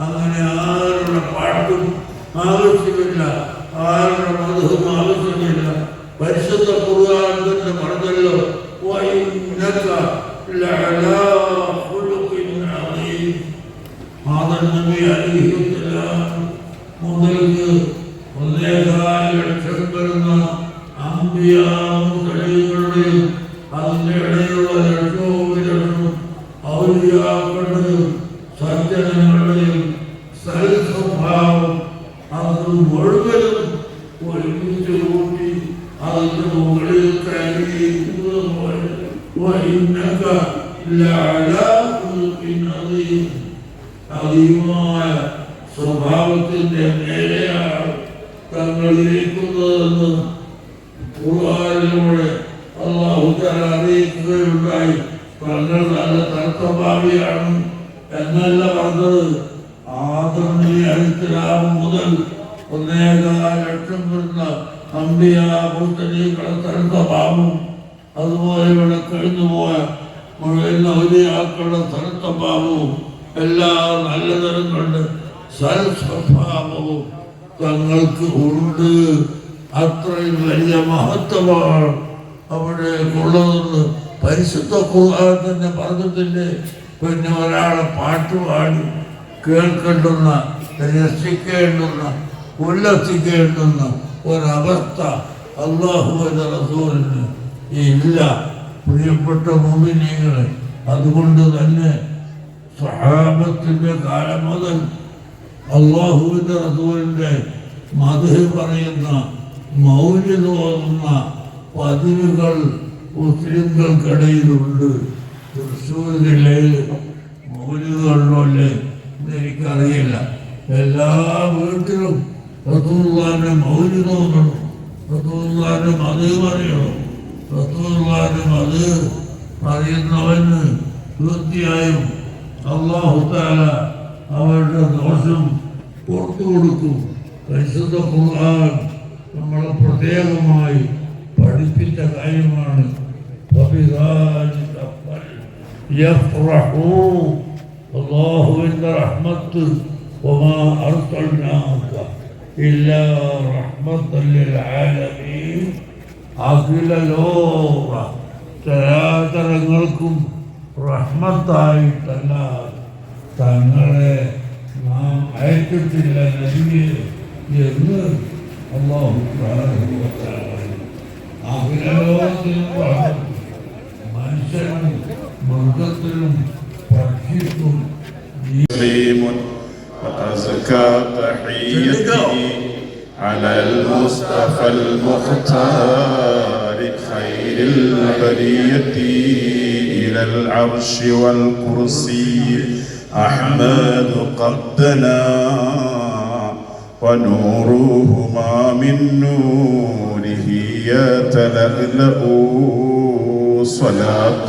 അങ്ങനെ ആരുടെ പാട്ടും ആവശ്യമില്ല ആരുടെ മധുവും ആവശ്യമില്ല പരിശുദ്ധ തന്നെ പറഞ്ഞല്ലോ മുതൽക്ക് ഒന്നേകാൽ ലക്ഷം വരുന്ന അമ്പിയാവും കഴിവുകളുടെയും അതിന്റെ ഇടയിലുള്ള ലക്ഷവും വിലക്ഷവും ഔലിയാക്കളുടെയും സജ്ജനങ്ങളുടെയും നെഞ്ചുകൂട്ടി അതിന്റെ മുകളിൽ കയറിയിരിക്കുന്നത് പോലെ അതീവമായ സ്വഭാവത്തിന്റെ മേലെയാണ് തങ്ങളിരിക്കുന്നതെന്ന് പൂർവാരിലൂടെ അള്ളാഹുത്തല അറിയിക്കുകയുണ്ടായി തങ്ങൾ നല്ല തർക്കഭാവിയാണ് എന്നല്ല പറഞ്ഞത് ആദമിനെ അടുത്തിടാവ് മുതൽ ഒന്നേകാൽ ലക്ഷം വരുന്ന അമ്പിയ തരുന്ന പാപം. അതുപോലെ ഇവിടെ കഴിഞ്ഞുപോയ മുഴുവൻ ഔലിയാക്കളുടെ പാപവും എല്ലാ നല്ല തരങ്ങളുടെ സൽസ്വഭാവവും തങ്ങൾക്ക് ഉണ്ട്. അത്രയും വലിയ മഹത്വമാണ് അവിടെ ഉള്ളതെന്ന് പരിശുദ്ധ ഖുർആൻ തന്നെ പറഞ്ഞിട്ടില്ലേ പിന്നെ ഒരാളെ പാട്ടുപാടി കേൾക്കേണ്ടുന്ന രസിക്കേണ്ടുന്ന ഉല്ലസിക്കേണ്ടുന്ന ഒരവസ്ഥ അള്ളാഹുവിന്റെ റസൂലിന് ഇല്ല. പ്രിയപ്പെട്ട മോമിനിയങ്ങളെ അതുകൊണ്ട് തന്നെ സഹാബത്തിന്റെ കാലം മുതൽ അള്ളാഹുവിന്റെ റസൂലിന്റെ മധു പറയുന്ന മൗര്യ തോന്നുന്ന പതിവുകൾ മുസ്ലിങ്ങൾക്കിടയിലുണ്ട്. തൃശ്ശൂർ ജില്ലയിൽ മൗര്യകളുള്ളല്ലേ എനിക്കറിയില്ല. എല്ലാ വീട്ടിലും റസൂള്ളാരുടെ മൗലികം ഉണ്ടോ റസൂള്ളാരുടെ മത് പറയണോ. റസൂള്ളാരുടെ മത് പറയുന്നവന് തീർച്ചയായും അള്ളാഹുത്താല അവരുടെ ദോഷം പുറത്തു കൊടുക്കും. പരിശുദ്ധ ഖുർആൻ നമ്മളെ പ്രത്യേകമായി പഠിപ്പിച്ച കാര്യമാണ്. അള്ളാഹുവിന്റെ റഹ്മത്ത് ഒമാ അർത്ഥ إلا رحمة للعالمين അഖില ലോക ചരാചരങ്ങൾക്കും റഹ്മത്തായിട്ടല്ല തങ്ങളെ നാം അയച്ചിട്ടില്ല നബിയെ എന്ന് അള്ളാഹു അഖിലോകത്തിനും റഹ്മത്ത് മനുഷ്യനും മൃഗത്തിനും പക്ഷിക്കും تسليم وأزكى تحيته على المصطفى المختار خير البرية إلى العرش والكرسي. أحمد قدنا ونورهما من نوره يتلألأ صلاة.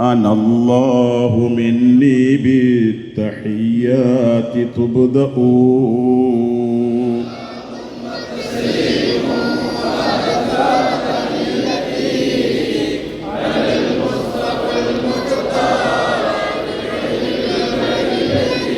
أنا الله مني بالتحيات تبدأ.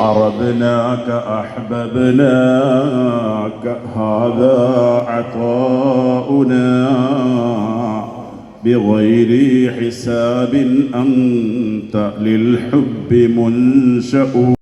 أردناك أحببناك هذا عطاؤنا. بغير حساب أنت للحب منشأ.